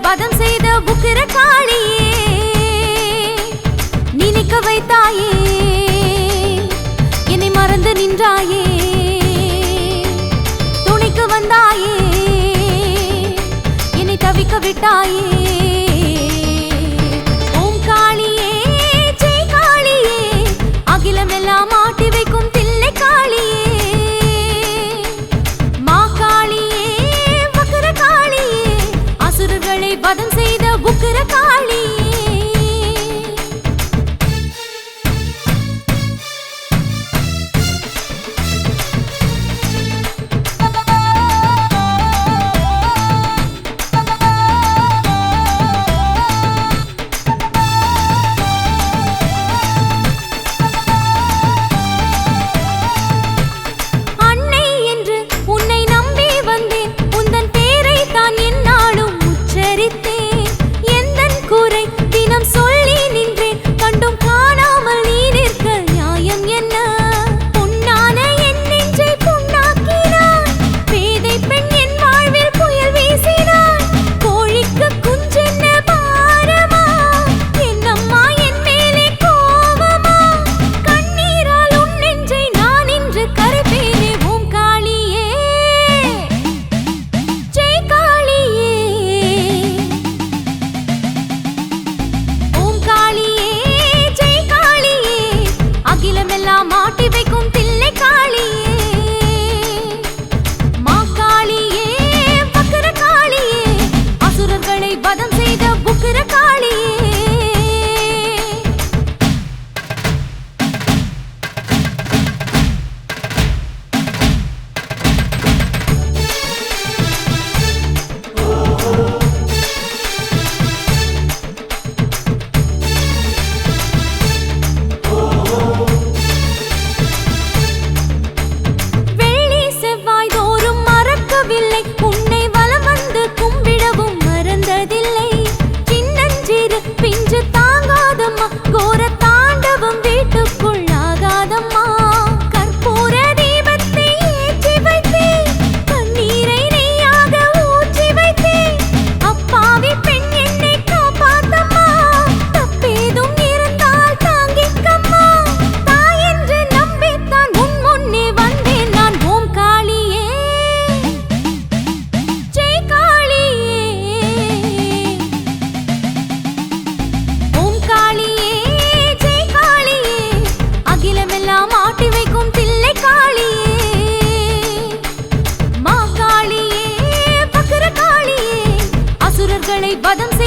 பதம் செய்த புக்கிர காளியே நினைக்க வைத்தாயே என்னை மறந்து நின்றாயே துணைக்கு வந்தாயே என்னை தவிக்க விட்டாயே. ಗಾಳಿ Adım